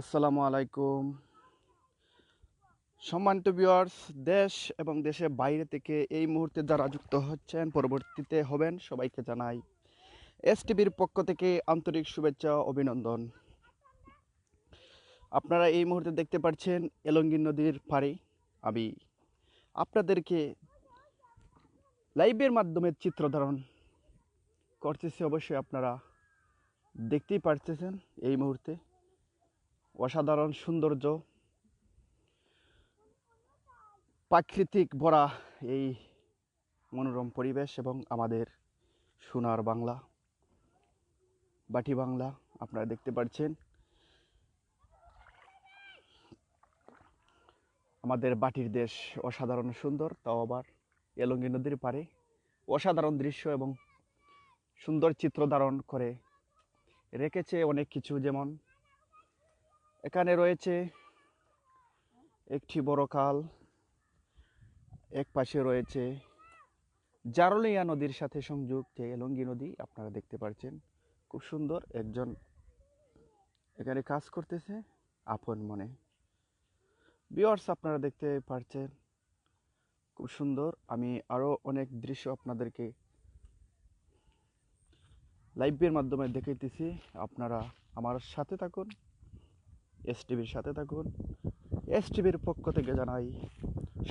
আসসালামু আলাইকুম। সম্মানিত ভিউয়ার্স দেশ এবং দেশের বাইরে থেকে এই মুহূর্তে যারা যুক্ত হচ্ছেন, পরবর্তীতে হবেন সবাইকে জানাই এস টিভির পক্ষ থেকে আন্তরিক শুভেচ্ছা, অভিনন্দন। আপনারা এই মুহূর্তে দেখতে পাচ্ছেন এলঙ্গি নদীর পাড়ে আমি আপনাদেরকে লাইভের মাধ্যমে চিত্র ধারণ করতেছি। অবশ্যই আপনারা দেখতেই পারতেছেন এই মুহূর্তে। অসাধারণ সৌন্দর্য, প্রাকৃতিক ভরা এই মনোরম পরিবেশ এবং আমাদের সোনার বাংলা, বাটি বাংলা আপনারা দেখতে পাচ্ছেন। আমাদের বাটির দেশ অসাধারণ সুন্দর, তাও আবার এলঙ্গি নদীর পারে অসাধারণ দৃশ্য এবং সুন্দর চিত্র ধারণ করে রেখেছে অনেক কিছু যেমন এখানে রয়েছে একটি বড় খাল, এক পাশে রয়েছে জারলিয়া নদীর সাথে সংযোগ যে এলঙ্গি নদী, আপনারা দেখতে পাচ্ছেন খুব সুন্দর একজন এখানে কাজ করতেছে, আপন মনে। বিয়ার্স আপনারা দেখতে পাচ্ছেন খুব সুন্দর। আমি আরও অনেক দৃশ্য আপনাদেরকে লাইভের মাধ্যমে দেখাইতেছি। আপনারা আমার সাথে থাকুন। এস টিভির সাথে থাকুন। এস টিভির পক্ষ থেকে জানাই,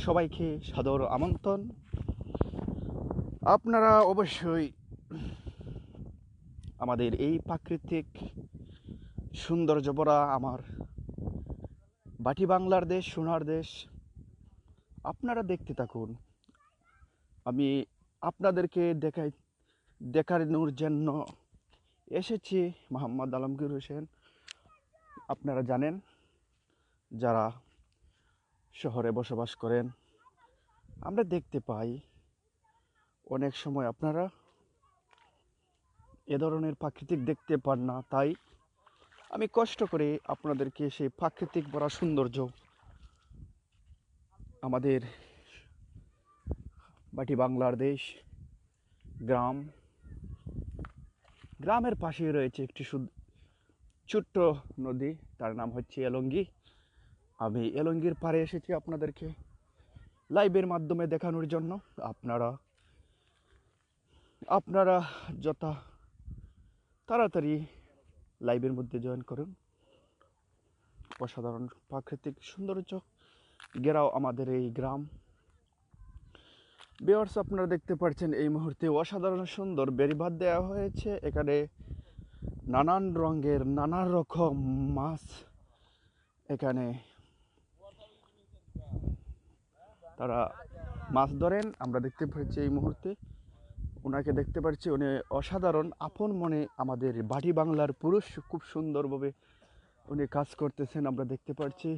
সবাইকে সাদর আমন্ত্রণ। আপনারা অবশ্যই আমাদের এই প্রাকৃতিক সৌন্দর্য ভরা আমার বাটি বাংলার দেশ, সোনার দেশ, আপনারা দেখতে থাকুন। আমি আপনাদেরকে দেখাই, দেখানোর জন্য এসেছি মোহাম্মদ আলমগীর হোসেন। আপনারা জানেন, যারা শহরে বসবাস করেন, আমরা দেখতে পাই অনেক সময় আপনারা এ ধরনের প্রাকৃতিক দেখতে পান না। তাই আমি কষ্ট করে আপনাদেরকে সেই প্রাকৃতিক ভরা সৌন্দর্য আমাদের বাটি বাংলার দেশ গ্রাম, গ্রামের পাশেই রয়েছে একটি ছোট্ট নদী, তার নাম হচ্ছে এলঙ্গি। আমি এলঙ্গির পাড়ে এসেছি আপনাদেরকে লাইভের মাধ্যমে দেখানোর জন্য। আপনারা আপনারা যথা তাড়াতাড়ি লাইভের মধ্যে জয়েন করুন। অসাধারণ প্রাকৃতিক সৌন্দর্য। ঘেরাও আমাদের এই গ্রাম। বেয়ার্স আপনারা দেখতে পাচ্ছেন এই মুহূর্তে অসাধারণ সুন্দর বেরিবাদ দেওয়া হয়েছে। এখানে নানান রঙের নানা রকম মাছ এখানে। তারা মাছ ধরেন, আমরা দেখতে পাচ্ছি এই মুহূর্তে। ওনাকে দেখতে পাচ্ছি, উনি অসাধারণ, আপন মনে আমাদের বাড়ি বাংলার পুরুষ, খুব সুন্দরভাবে উনি কাজ করতেছেন, আমরা দেখতে পাচ্ছি।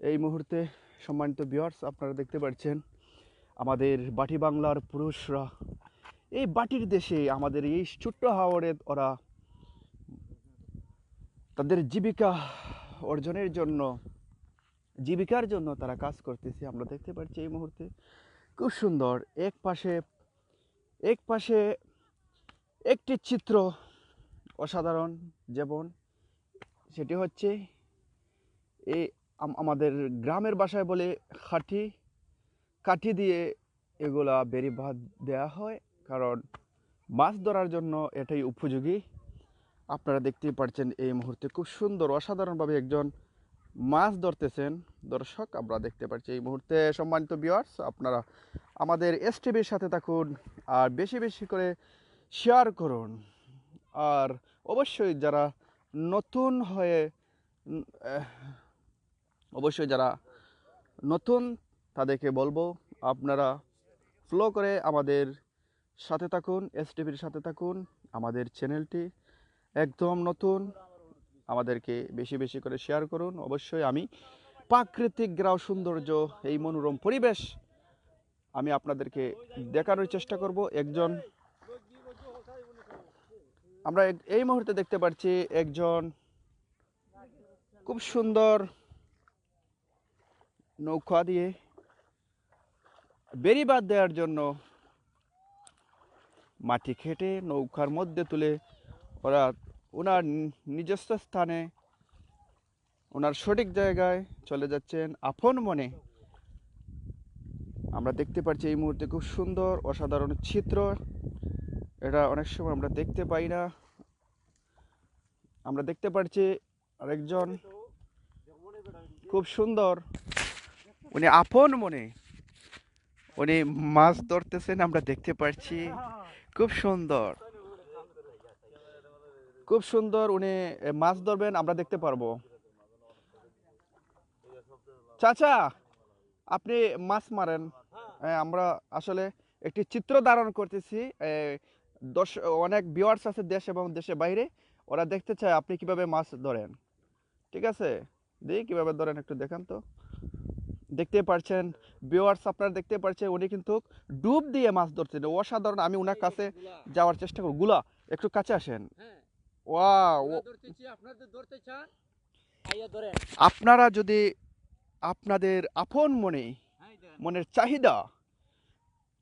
এই মুহূর্তে সম্মানিত বিয়ার্স আপনারা দেখতে পাচ্ছেন, আমাদের বাটি বাংলার পুরুষরা, এই বাটির দেশে, আমাদের এই ছোট্ট হাওড়ে ওরা তাদের জীবিকা অর্জনের জন্য, জীবিকার জন্য তারা কাজ করতেছে। আমরা দেখতে পাচ্ছি এই মুহূর্তে খুব সুন্দর এক পাশে এক পাশে একটি চিত্র অসাধারণ যেমন সেটি হচ্ছে এই আমাদের গ্রামের বাসায় বলে খাটি, কাঠি দিয়ে এগুলা বেরি ভাত দেওয়া হয়। কারণ মাছ ধরার জন্য এটাই উপযোগী। আপনারা দেখতেই পাচ্ছেন এই মুহূর্তে খুব সুন্দর, অসাধারণভাবে একজন মাছ ধরতেছেন। দর্শক, আমরা দেখতে পাচ্ছি এই মুহূর্তে সম্মানিত বিয়ার্স আপনারা আমাদের এস টিভির সাথে থাকুন আর বেশি বেশি করে শেয়ার করুন। আর অবশ্যই যারা নতুন হয়ে অবশ্যই যারা নতুন তাদেরকে বলব, আপনারা ফলো করে আমাদের সাথে থাকুন এস টিভির সাথে থাকুন, আমাদের চ্যানেলটি একদম নতুন। আমাদেরকে বেশি বেশি করে শেয়ার করুন। অবশ্যই আমি প্রাকৃতিক গ্রাম সৌন্দর্য, এই মনোরম পরিবেশ আমি আপনাদেরকে দেখানোর চেষ্টা করব। একজন আমরা এই মুহূর্তে দেখতে পাচ্ছি একজন খুব সুন্দর নৌকা দিয়ে বেরিবাদ দেওয়ার জন্য মাটি খেটে নৌকার মধ্যে তুলে ওরা ওনার নিজস্ব স্থানে ওনার সঠিক জায়গায় চলে যাচ্ছেন আপন মনে। আমরা দেখতে পাচ্ছি এই মুহূর্তে খুব সুন্দর, অসাধারণ চিত্র। এটা অনেক সময় আমরা দেখতে পাই না। আমরা দেখতে পাচ্ছি আরেকজন খুব সুন্দর, উনি আপন মনে, উনি মাছ ধরতেছেন, আমরা দেখতে পাচ্ছি খুব সুন্দর। খুব সুন্দর উনি মাছ ধরবেন, আমরা দেখতে পারব। চাচা, আপনি মাছ মারেন। আমরা আসলে একটি চিত্র ধারণ করতেছি দশ, অনেক ভিউয়ার্স আছে দেশ এবং দেশের বাইরে, ওরা দেখতে চায় আপনি কীভাবে মাছ ধরেন। ঠিক আছে? দেখি কীভাবে ধরেন, একটু দেখান তো। দেখতে পারছেন ভিউয়ার্স আপনারা দেখতে পারছেন, উনি কিন্তু ডুব দিয়ে মাছ ধরছেন অসাধারণ, আমি ওনার কাছে যাওয়ার চেষ্টা করব। গুলা, একটু কাছে আসেন। আপনারা যদি আপনাদের আপন মনে হ্যাঁ মনের চাহিদা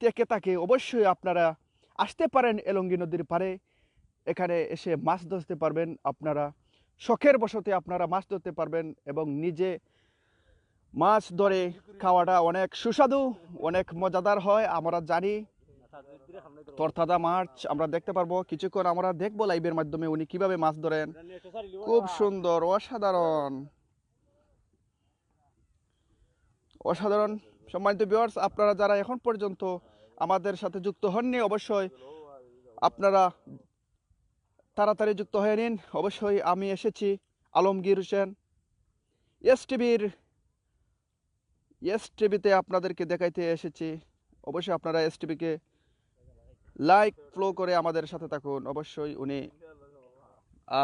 থেকে তাকে অবশ্যই আপনারা আসতে পারেন এলঙ্গি নদীর পারে এখানে এসে মাছ ধরতে পারবেন আপনারা। শখের বসতে আপনারা মাছ ধরতে পারবেন এবং নিজে মাছ ধরে খাওয়াটা অনেক সুস্বাদু অনেক মজাদার হয় আমরা জানি। তরতাজা মাছ আমরা দেখতে পারব কিছুক্ষণ আমরা দেখব লাইভের মাধ্যমে উনি কীভাবে মাছ ধরেন। খুব সুন্দর, অসাধারণ। অসাধারণ। সম্মানিত ভিউয়ার্স আপনারা যারা এখন পর্যন্ত আমাদের সাথে যুক্ত হননি, অবশ্যই আপনারা তাড়াতাড়ি যুক্ত হয়ে নিন। অবশ্যই আমি এসেছি আলমগীর হোসেন। এস টিভির এস টিভিতে আপনাদেরকে দেখাইতে এসেছি। অবশ্যই আপনারা এস টিভিকে লাইক ফ্লো করে আমাদের সাথে থাকুন। অবশ্যই উনি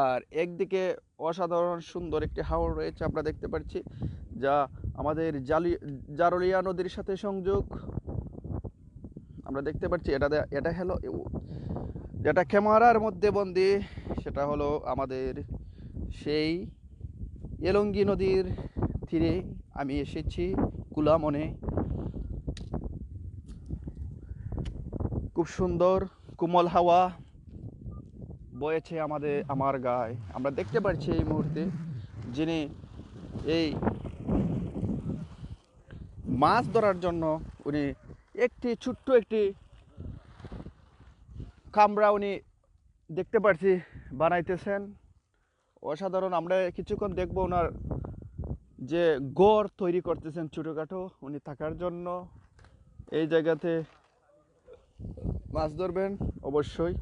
আর একদিকে অসাধারণ সুন্দর একটি হাওড় রয়েছে আমরা দেখতে পাচ্ছি, যা আমাদের জালি, জারলিয়া নদীর সাথে সংযোগ। আমরা দেখতে পাচ্ছি, এটা এটা হলো যেটা ক্যামেরার মধ্যে বন্দি, সেটা হলো আমাদের সেই এলঙ্গি নদীর তীরে আমি এসেছি কুলামনে। খুব সুন্দর, কোমল হাওয়া বয়েছে আমাদের, আমার গায়ে। আমরা দেখতে পাচ্ছি এই মুহূর্তে যিনি এই মাছ ধরার জন্য উনি একটি ছোট্ট একটি কামরা উনি দেখতে পাচ্ছি বানাইতেছেন। অসাধারণ, আমরা কিছুক্ষণ দেখব ওনার যে গড় তৈরি করতেছেন ছোটোখাটো উনি থাকার জন্য। এই জায়গাতে মাছ ধরবেন, অবশ্যই।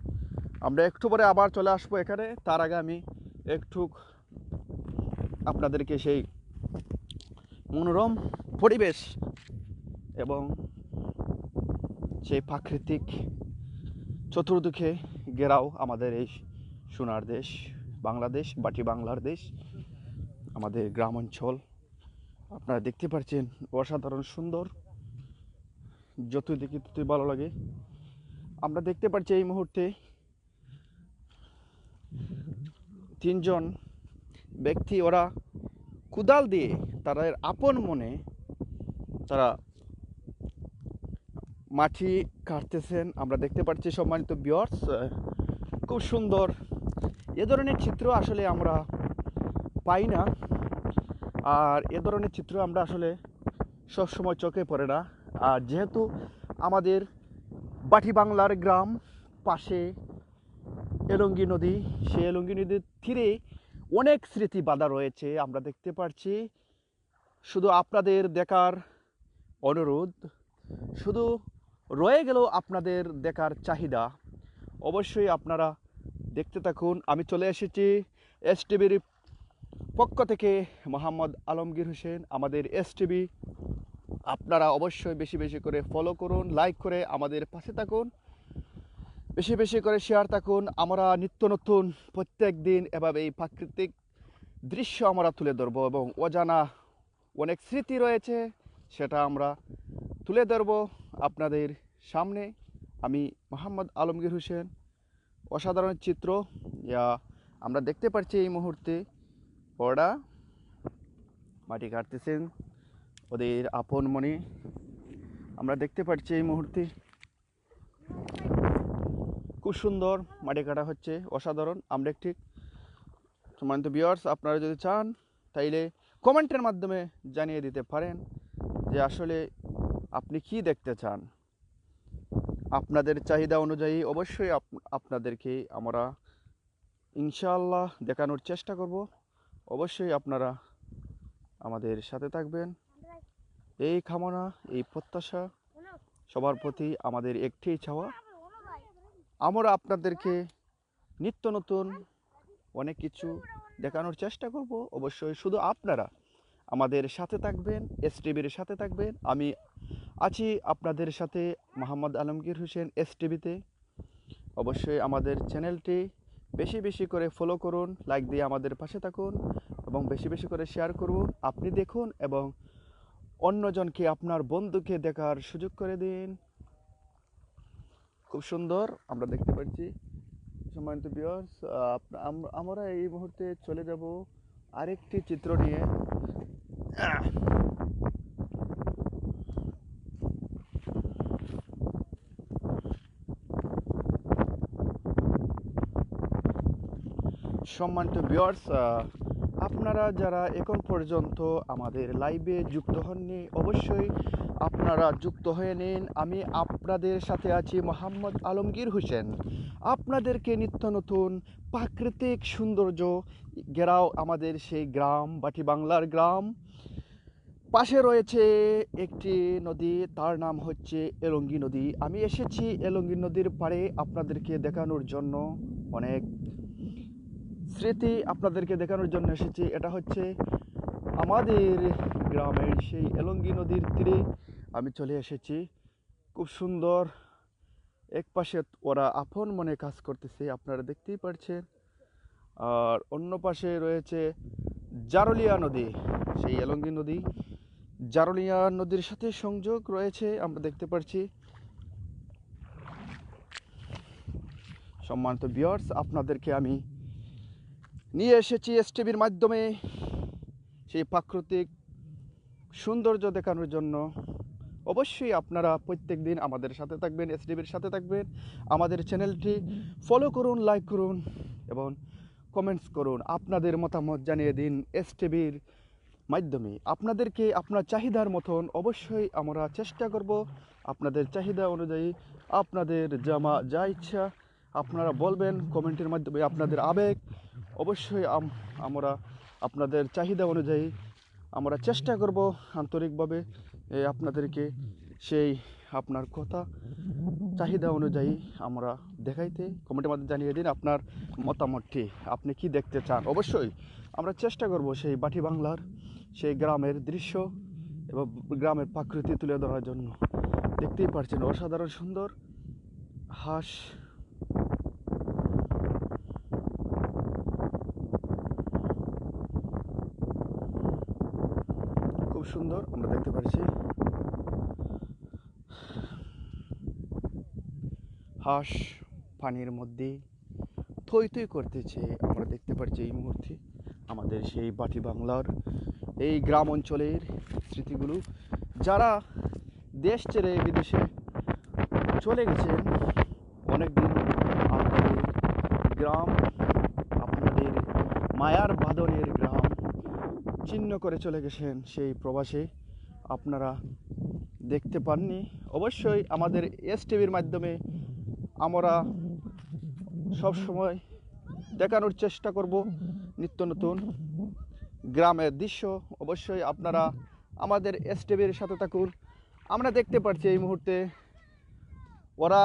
আমরা একটু পরে আবার চলে আসব এখানে। তার আগে আমি একটু আপনাদেরকে সেই মনোরম পরিবেশ এবং সেই প্রাকৃতিক চতুর্দিকে ঘেরাও আমাদের এই সোনার দেশ, বাংলাদেশ, বাটি বাংলার দেশ, আমাদের গ্রাম অঞ্চল আপনারা দেখতে পাচ্ছেন অসাধারণ সুন্দর। যতই দেখি ততই ভালো লাগে। আমরা দেখতে পাচ্ছি এই মুহূর্তে তিনজন ব্যক্তি ওরা কুদাল দিয়ে তাদের আপন মনে তারা মাটি কাটতেছেন। আমরা দেখতে পাচ্ছি সম্মানিত বিয়ার্স খুব সুন্দর এ ধরনের চিত্র আসলে আমরা পাই না। আর এ ধরনের চিত্র আমরা আসলে সবসময় চোখে পড়ে না। আর যেহেতু আমাদের বাটি বাংলার গ্রাম পাশে এলঙ্গি নদী। সেই এলঙ্গি নদীর তীরে অনেক স্মৃতি বাধা রয়েছে, আমরা দেখতে পাচ্ছি শুধু আপনাদের দেখার অনুরোধ, শুধু রয়ে গেল আপনাদের দেখার চাহিদা। অবশ্যই আপনারা দেখতে থাকুন। আমি চলে এসেছি এস পক্ষ থেকে মোহাম্মদ আলমগীর হোসেন, আমাদের এস আপনারা অবশ্যই বেশি বেশি করে ফলো করুন লাইক করে আমাদের পাশে থাকুন। বেশি বেশি করে শেয়ার থাকুন। আমরা নিত্য নতুন প্রত্যেক দিন এভাবে এই প্রাকৃতিক দৃশ্য আমরা তুলে ধরবো এবং অজানা অনেক স্মৃতি রয়েছে, সেটা আমরা তুলে ধরবো আপনাদের সামনে। আমি মোহাম্মদ আলমগীর হোসেন, অসাধারণ চিত্র। যা আমরা দেখতে পাচ্ছি এই মুহূর্তে। ওরা মাটি কাটতেছেন। ওদের আপন মনে। আমরা দেখতে পাচ্ছি এই মুহূর্তে খুব সুন্দর মাটি কাটা হচ্ছে, অসাধারণ। আমরা একটি সম্মানিত বিয়ার্স আপনারা যদি চান, তাইলে কমেন্টের মাধ্যমে জানিয়ে দিতে পারেন যে আসলে আপনি কি দেখতে চান। আপনাদের চাহিদা অনুযায়ী অবশ্যই আপনাদেরকে আমরা ইনশাআল্লাহ দেখানোর চেষ্টা করব। অবশ্যই আপনারা আমাদের সাথে থাকবেন। এই কামনা, এই প্রত্যাশা সবার প্রতি আমাদের একটি চাওয়া। আমরা আপনাদেরকে নিত্য নতুন অনেক কিছু দেখানোর চেষ্টা করব। অবশ্যই শুধু আপনারা আমাদের সাথে থাকবেন এস টিভির সাথে থাকবেন। আমি আছি আপনাদের সাথে মোহাম্মদ আলমগীর হোসেন এস টিভিতে অবশ্যই আমাদের চ্যানেলটি বেশি বেশি করে ফলো করুন লাইক দিয়ে আমাদের পাশে থাকুন এবং বেশি বেশি করে শেয়ার করুন। আপনি দেখুন এবং অন্যজনকে আপনার বন্ধুকে দেখার সুযোগ করে দিন। খুব সুন্দর, আমরা দেখতে পাচ্ছি। সম্মানিত বিয়ার্স আমরা এই মুহূর্তে চলে যাব আরেকটি চিত্র নিয়ে। সম্মানিত বিয়ার্স আপনারা যারা এখন পর্যন্ত আমাদের লাইভে যুক্ত হননি, অবশ্যই আপনারা যুক্ত হয়ে নিন। আমি আপনাদের সাথে আছি মোহাম্মদ আলমগীর হোসেন। আপনাদেরকে নিত্য নতুন প্রাকৃতিক সৌন্দর্য গেরাও আমাদের সেই গ্রাম বাটি বাংলার গ্রাম। পাশে রয়েছে একটি নদী, তার নাম হচ্ছে এলঙ্গি নদী। আমি এসেছি এলঙ্গি নদীর পাড়ে আপনাদেরকে দেখানোর জন্য। অনেক স্মৃতি আপনাদেরকে দেখানোর জন্য এসেছি। এটা হচ্ছে আমাদের গ্রামের সেই এলঙ্গি নদীর তীরে আমি চলে এসেছি। খুব সুন্দর এক পাশে ওরা আপন মনে কাজ করতেছে, আপনারা দেখতেই পারছেন। আর অন্য পাশে রয়েছে জারলিয়া নদী, সেই এলঙ্গি নদী। জারলিয়া নদীর সাথে সংযোগ রয়েছে, আমরা দেখতে পাচ্ছি সম্মানিত বিয়ার্স আপনাদেরকে আমি নিয়ে এসেছি এস টিভির মাধ্যমে সেই প্রাকৃতিক সৌন্দর্য দেখানোর জন্য। অবশ্যই আপনারা প্রত্যেক দিন আমাদের সাথে থাকবেন এস টিভির সাথে থাকবেন। আমাদের চ্যানেলটি ফলো করুন লাইক করুন এবং কমেন্টস করুন। আপনাদের মতামত জানিয়ে দিন এস টিভির মাধ্যমে। আপনাদেরকে আপনার চাহিদার মতন অবশ্যই আমরা চেষ্টা করব। আপনাদের চাহিদা অনুযায়ী আপনাদের জামা যা ইচ্ছা আপনারা বলবেন কমেন্টের মাধ্যমে আপনাদের আবেগ অবশ্যই আমরা আপনাদের চাহিদা অনুযায়ী আমরা চেষ্টা করব আন্তরিকভাবে আপনাদেরকে সেই আপনার কথা, চাহিদা অনুযায়ী আমরা দেখাইতে কমেন্টের মাধ্যমে জানিয়ে দিন আপনার মতামতটি। আপনি কি দেখতে চান? অবশ্যই আমরা চেষ্টা করব সেই বাটি বাংলার, সেই গ্রামের দৃশ্য এবং গ্রামের প্রাকৃতি তুলে ধরার জন্য। দেখতেই পারছেন, অসাধারণ সুন্দর হাঁস খুব সুন্দর, আমরা দেখতে পাচ্ছি। হাঁস পানির মধ্যে থই থই করতেছে, আমরা দেখতে পাচ্ছি এই মুহূর্তে আমাদের সেই বাটি বাংলার এই গ্রাম অঞ্চলের স্মৃতিগুলো। যারা দেশ ছেড়ে বিদেশে চলে গেছেন, অনেকদিন আপনাদের গ্রাম আপনাদের মায়ার বাদনের গ্রাম চিহ্ন করে চলে গেছেন সেই প্রবাসে। আপনারা দেখতে পাননি। অবশ্যই আমাদের এস টিভির মাধ্যমে আমরা সব সময় দেখানোর চেষ্টা করব নিত্য নতুন গ্রামের দৃশ্য। অবশ্যই আপনারা আমাদের এস টিভির সাথে থাকুন। আমরা দেখতে পাচ্ছি এই মুহূর্তে ওরা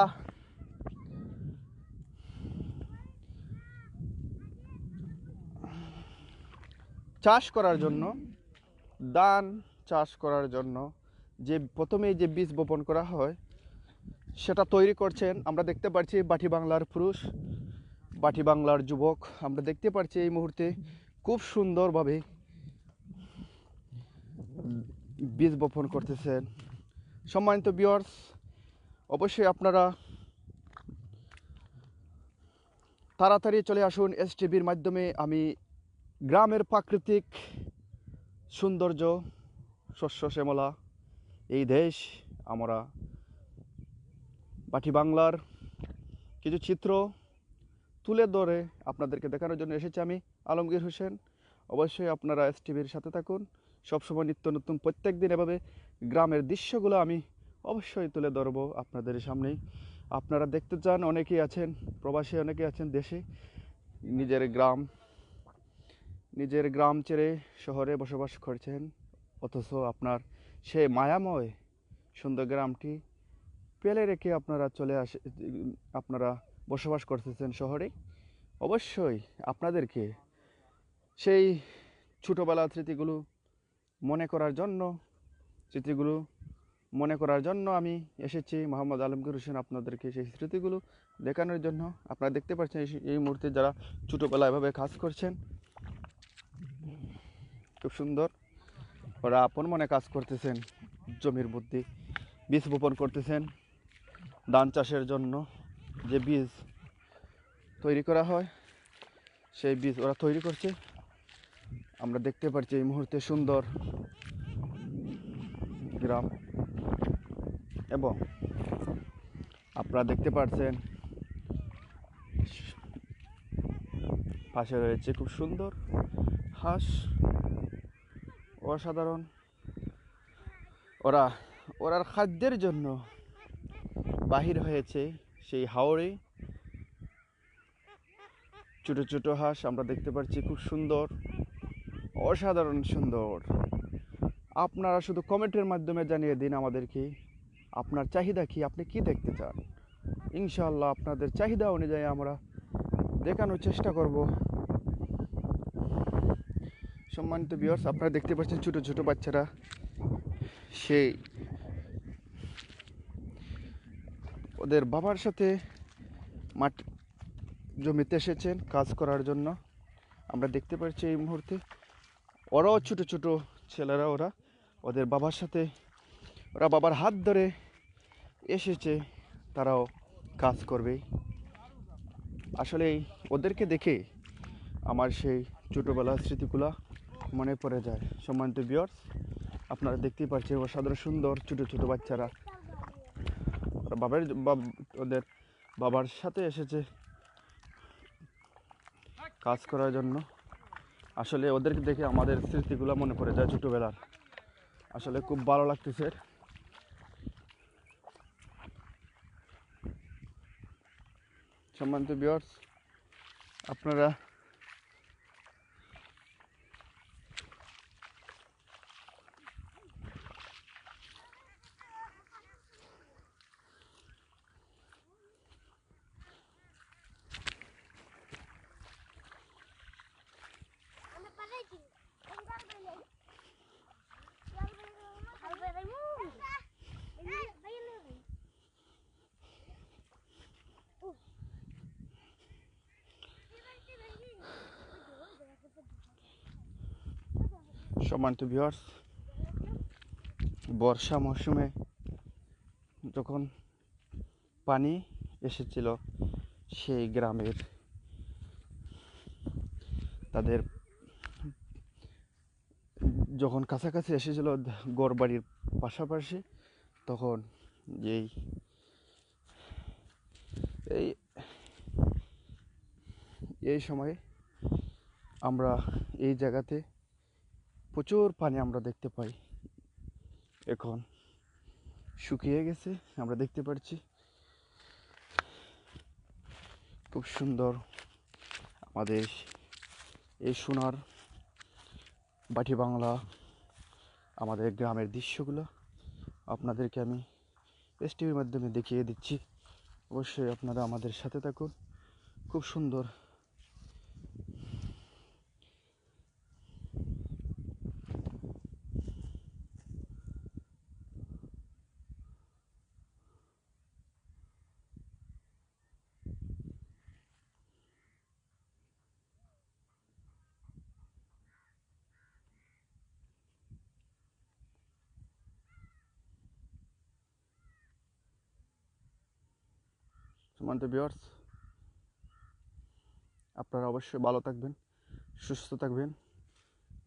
চাষ করার জন্য, ধান চাষ করার জন্য যে প্রথমে যে বীজ বপন করা হয়, সেটা তৈরি করছেন। আমরা দেখতে পাচ্ছি বাটি বাংলার পুরুষ, বাটি বাংলার যুবক। আমরা দেখতে পাচ্ছি এই মুহূর্তে খুব সুন্দরভাবে বীজ বপন করতেছেন। সম্মানিত বিয়ার্স অবশ্যই আপনারা তাড়াতাড়ি চলে আসুন এস টিভির মাধ্যমে। আমি গ্রামের প্রাকৃতিক সৌন্দর্য, শস্য শ্যামলা, এই দেশ আমরা বাটি বাংলার কিছু চিত্র তুলে ধরে আপনাদেরকে দেখানোর জন্য এসেছি আমি, আলমগীর হোসেন। অবশ্যই আপনারা এস টিভির সাথে থাকুন। সবসময় নিত্য নতুন প্রত্যেক দিন এভাবে গ্রামের দৃশ্যগুলো আমি অবশ্যই তুলে ধরবো আপনাদের সামনেই। আপনারা দেখতে চান, অনেকেই আছেন, প্রবাসী অনেকেই আছেন দেশে। নিজের গ্রাম নিজের গ্রাম ছেড়ে শহরে বসবাস করছেন। অথচ আপনার সেই মায়াময় সুন্দর গ্রামটি পেলে রেখে আপনারা চলে আসে, আপনারা বসবাস করতেছেন শহরে। অবশ্যই আপনাদেরকে সেই ছোটোবেলার স্মৃতিগুলো মনে করার জন্য, স্মৃতিগুলো মনে করার জন্য আমি এসেছি মোহাম্মদ আলমগীর হোসেন আপনাদেরকে সেই স্মৃতিগুলো দেখানোর জন্য। আপনারা দেখতে পাচ্ছেন এই- মুহূর্তে যারা ছোটোবেলা এভাবে কাজ করছেন খুব সুন্দর। ওরা আপন মনে কাজ করতেছেন, জমির মধ্যে বীজ বপন করতেছেন, ধান চাষের জন্য যে বীজ তৈরি করা হয়, সেই বীজ ওরা তৈরি করছে। আমরা দেখতে পাচ্ছি এই মুহূর্তে সুন্দর গ্রাম এবং আপনারা দেখতে পাচ্ছেন পাশে রয়েছে খুব সুন্দর হাঁস, অসাধারণ। ওরা, ওরার খাদ্যের জন্য বাহির হয়েছে সেই হাওড়ে ছোট ছোট হাঁস আমরা দেখতে পাচ্ছি খুব সুন্দর, অসাধারণ সুন্দর। আপনারা শুধু কমেন্টের মাধ্যমে জানিয়ে দিন আমাদেরকে, আপনার চাহিদা কি, আপনি কি দেখতে চান? ইনশাল্লাহ আপনাদের চাহিদা অনুযায়ী আমরা দেখানোর চেষ্টা করব। সম্মানিত বিয়ার্স আপনারা দেখতে পাচ্ছেন ছোট ছোট বাচ্চারা। সেই ওদের বাবার সাথে মাঠ জমিতে এসেছেন কাজ করার জন্য। আমরা দেখতে পাচ্ছি এই মুহূর্তে ওরাও ছোট ছোট ছেলেরা ওরা, ওদের বাবার সাথে ওরা বাবার হাত ধরে এসেছে, তারাও কাজ করবে। আসলে ওদেরকে দেখে আমার সেই ছোটোবেলার স্মৃতিগুলো মনে পড়ে যায়। সম্মানিত বিয়ার্স আপনারা দেখতেই পাচ্ছেন অসাধারণ সুন্দর ছোটো ছোটো বাচ্চারা। বাবার ওদের বাবার সাথে এসেছে কাজ করার জন্য। আসলে ওদেরকে দেখে আমাদের স্মৃতিগুলো মনে পড়ে যায় ছোটোবেলার। আসলে খুব ভালো লাগতেছে। সম্মানিত বিয়ার্স আপনারা সম্মানিত ভিউয়ার্স বর্ষা মৌসুমে যখন পানি এসেছিল সেই গ্রামের তাদের যখন কাছাকাছি এসেছিল গড় বাড়ির পাশাপাশি, তখন এই এই সময়ে আমরা এই জায়গাতে প্রচুর পানি আমরা দেখতে পাই। এখন শুকিয়ে গেছে, আমরা দেখতে পাচ্ছি খুব সুন্দর আমাদের এই সোনার বাটি বাংলা আমাদের গ্রামের দৃশ্যগুলো আপনাদেরকে আমি এস টিভির মাধ্যমে দেখিয়ে দিচ্ছি। অবশ্যই আপনারা আমাদের সাথে থাকুন। খুব সুন্দর সম্মানিত বিয়ার্স আপনারা অবশ্যই ভালো থাকবেন, সুস্থ থাকবেন।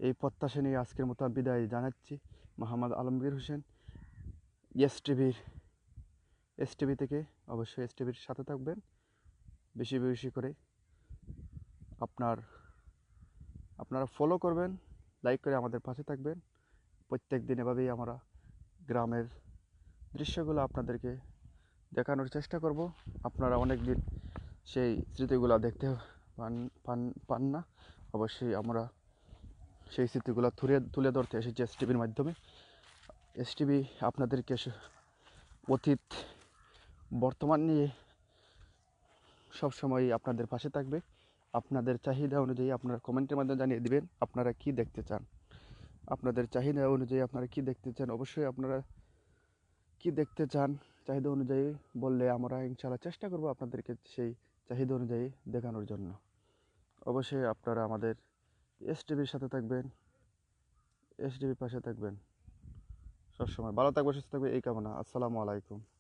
এই প্রত্যাশা নিয়ে আজকের মতো বিদায় জানাচ্ছি। মোহাম্মদ আলমগীর হোসেন এস টিভির এস টিভি থেকে অবশ্যই এস টিভির সাথে থাকবেন। বেশি বেশি করে আপনার, আপনারা ফলো করবেন লাইক করে আমাদের পাশে থাকবেন। প্রত্যেক দিন এভাবেই আমরা গ্রামের দৃশ্যগুলো আপনাদেরকে দেখানোর চেষ্টা করব। আপনারা অনেক দিন সেই স্মৃতিগুলো দেখতে পান পান পান না। অবশ্যই আমরা সেই স্মৃতিগুলো তুলে তুলে ধরতে এসেছি এস টিভির মাধ্যমে। এস টিভি আপনাদেরকে অতীত, বর্তমান নিয়ে সবসময় আপনাদের পাশে থাকবে। আপনাদের চাহিদা অনুযায়ী আপনারা কমেন্টের মাধ্যমে জানিয়ে দিবেন আপনারা কি দেখতে চান। আপনাদের চাহিদা অনুযায়ী আপনারা কি দেখতে চান? অবশ্যই আপনারা কি দেখতে চান? চাহিদা অনুযায়ী বললে আমরা ইনশাআল্লাহ চেষ্টা করব আপনাদেরকে সেই চাহিদা অনুযায়ী দেখানোর জন্য। অবশ্যই আপনারা আমাদের এস টিভির সাথে থাকবেন এস টিভির পাশে থাকবেন। সবসময় ভালো থাকবে সুস্থ থাকবে এই কামনা। আসসালামু আলাইকুম।